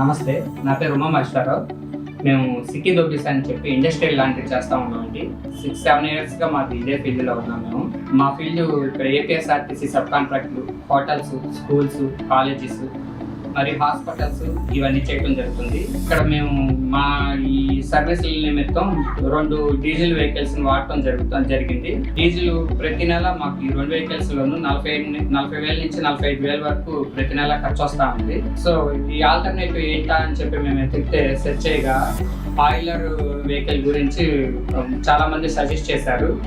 నమస్తే నా పేరు ఉమా మహేశ్వరరావు. మేము సిక్కి దొబ్బిస్ అని చెప్పి ఇండస్ట్రియల్ లాంటివి చేస్తూ ఉన్నామండి. సిక్స్ సెవెన్ ఇయర్స్గా మాది ఇదే ఫీల్డ్లో ఉన్నాం మేము. మా ఫీల్డ్ ఇక్కడ ఏపీఎస్ఆర్టీసీ సబ్ కాంట్రాక్ట్లు హోటల్స్ స్కూల్స్ కాలేజెస్ మరియు హాస్పిటల్స్ ఇవన్నీ చేయడం జరుగుతుంది. ఇక్కడ మేము మా ఈ సర్వీసుల నిమిత్తం రెండు డీజిల్ వెహికల్స్ వాడటం జరుగుతుంది జరిగింది. డీజిల్ ప్రతి నెల మాకు ఈ రెండు వెహికల్స్ లోను నలభై ఐదు- నలభై వేల నుంచి నలభై ఐదు వేల వరకు ప్రతి నెల ఖర్చు వస్తా ఉంది. సో ఈ ఆల్టర్నేటివ్ ఏంటా అని చెప్పి మేము ఎత్తితే సెర్చ్ చేయగా ఆయిలర్ వెహికల్ గురించి చాలా మంది సజెస్ట్ చేశారు.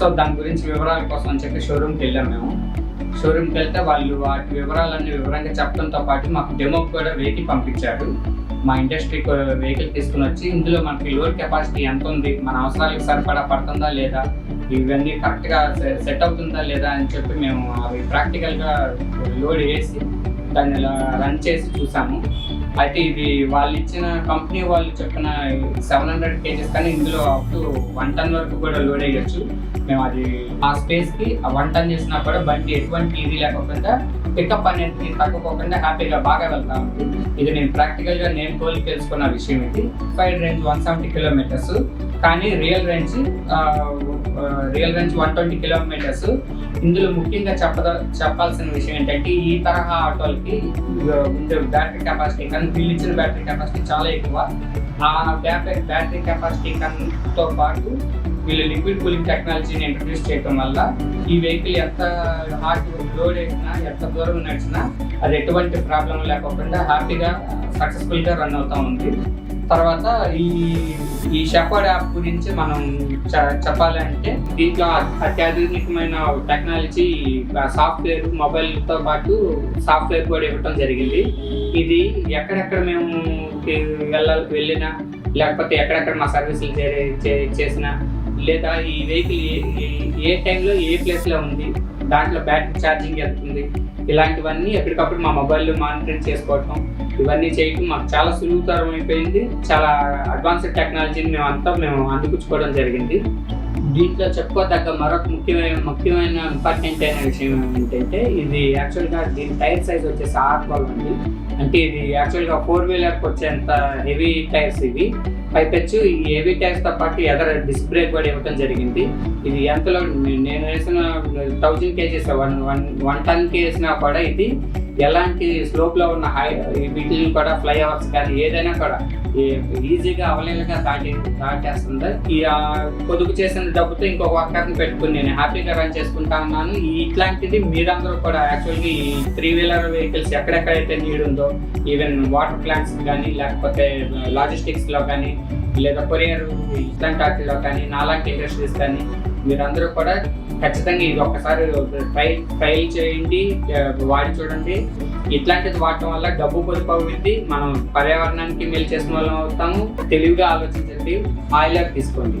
సో దాని గురించి వివరాల కోసం అని చెప్పి షోరూమ్కి వెళ్ళాం మేము. షోరూమ్కి వెళ్తే వాళ్ళు వాటి వివరాలన్నీ వివరంగా చెప్పడంతో పాటు మాకు డెమో కూడా వెహికల్ పంపించారు. మా ఇండస్ట్రీకి వెహికల్ తీసుకుని వచ్చి ఇందులో మనకి లోడ్ కెపాసిటీ ఎంత ఉంది? మన అవసరాలకు సరిపడా పడుతుందా లేదా? ఇవన్నీ కరెక్ట్గా సెట్ అవుతుందా లేదా అని చెప్పి మేము అవి ప్రాక్టికల్గా లోడ్ వేసి దాన్ని రన్ చేసి చూసాము. అయితే ఇది వాళ్ళు ఇచ్చిన కంపెనీ వాళ్ళు చెప్పిన సెవెన్ హండ్రెడ్ కేజెస్ కానీ ఇందులో అప్ టు వన్ టన్ వరకు కూడా లోడ్ అయ్యొచ్చు. మేము అది ఆ స్పేస్కి వన్ టన్ చేసినా కూడా బండి ఎటువంటి ఇది లేకుండా పికప్ అనేది తగ్గకోకుండా హ్యాపీగా బాగా వెళ్తాం. ఇది నేను ప్రాక్టికల్గా నేను తోలి తెలుసుకున్న విషయం ఇది. Five range one seventy kilometres కానీ real range real range one twenty kilometres. ఇందులో ముఖ్యంగా చెప్పద చెప్పాల్సిన విషయం ఏంటంటే ఈ తరహా ఆటోలకి ఉండే బ్యాటరీ కెపాసిటీ కానీ వీళ్ళు ఇచ్చిన బ్యాటరీ కెపాసిటీ చాలా ఎక్కువ. ఆ బ్యాటరీ బ్యాటరీ కెపాసిటీ కన్తో పాటు వీళ్ళు లిక్విడ్ కూలింగ్ టెక్నాలజీని ఇంట్రడ్యూస్ చేయడం వల్ల ఈ వెహికల్ ఎంత హార్ట్ లోడ్ వేసినా ఎంత దూరం నడిచినా అది ఎటువంటి ప్రాబ్లం లేకుండా హ్యాపీగా సక్సెస్ఫుల్గా రన్ అవుతూ ఉంది. తర్వాత ఈ ఈ షెఫర్డ్ యాప్ గురించి మనం చ- చెప్పాలంటే దీంట్లో అత్యాధునికమైన టెక్నాలజీ సాఫ్ట్వేర్ మొబైల్తో పాటు సాఫ్ట్వేర్ కూడా ఇవ్వటం జరిగింది. ఇది ఎక్కడెక్కడ మేము వెళ్ళ వెళ్ళినా లేకపోతే ఎక్కడెక్కడ మా సర్వీసులు చే- చేసినా లేదా ఈ వెహికల్ ఏ- ఏ- ఏ టైంలో ఏ ప్లేస్లో ఉంది దాంట్లో బ్యాటరీ ఛార్జింగ్ వెళ్తుంది ఇలాంటివన్నీ ఎప్పటికప్పుడు మా మొబైల్లో మానిటరింగ్ చేసుకోవటం ఇవన్నీ చేయటం మాకు చాలా సులువుతరం అయిపోయింది. చాలా అడ్వాన్స్డ్ టెక్నాలజీని మేము అంతా మేము అందిపుచ్చుకోవడం జరిగింది. దీంట్లో చెప్పుకోదగ్గ మరొక ముఖ్యమైన ముఖ్యమైన ఇంపార్టెంట్ అయిన విషయం ఏంటంటే ఇది యాక్చువల్గా దీని టైర్ సైజ్ వచ్చేసి ఆర్ ట్వెల్వ్ అండి. అంటే ఇది యాక్చువల్గా ఫోర్ వీలర్కి వచ్చేంత హెవీ టైర్స్ ఇవి. పైపెచ్చు. ఈ హెవీ తో పాటు ఎదర డిస్క్ బ్రేక్ కూడా ఇవ్వడం జరిగింది. ఇది ఎంతలో? నేను వేసిన thousand KGs one one one ton వేసినా కూడా ఇది ఎలాంటి స్లోప్లో ఉన్న హై వీటిని కూడా ఫ్లైఓవర్స్ కానీ ఏదైనా కూడా ఈ- ఈజీగా అవలేలుగా దాటి దాటేస్తుంది. ఈ పొదుపు చేసిన డబ్బుతో ఇంకొక వర్కర్ని పెట్టుకుని నేను హ్యాపీగా రన్ చేసుకుంటా ఉన్నాను. ఇట్లాంటిది మీరందరూ కూడా యాక్చువల్గా ఈ త్రీ వీలర్ వెహికల్స్ ఎక్కడెక్కడైతే నీడ్ ఉందో ఈవెన్ వాటర్ ప్లాంట్స్ కానీ లేకపోతే లాజిస్టిక్స్లో కానీ లేదా కొరియర్ ఇట్లాంటి వాటిలో కానీ నాలాంటి ఇండస్ట్రీస్ కానీ మీరందరూ కూడా ఖచ్చితంగా ఇది ఒక్కసారి ట్రైల్ ట్రైల్ చేయండి వాడి చూడండి. ఇట్లాంటిది వాడటం వల్ల డబ్బు పొదుపు అవుతుంది మనం పర్యావరణానికి మేలు చేసిన వాళ్ళం అవుతాము. తెలివిగా ఆలోచించండి. ఆయిల్ తీసుకోండి.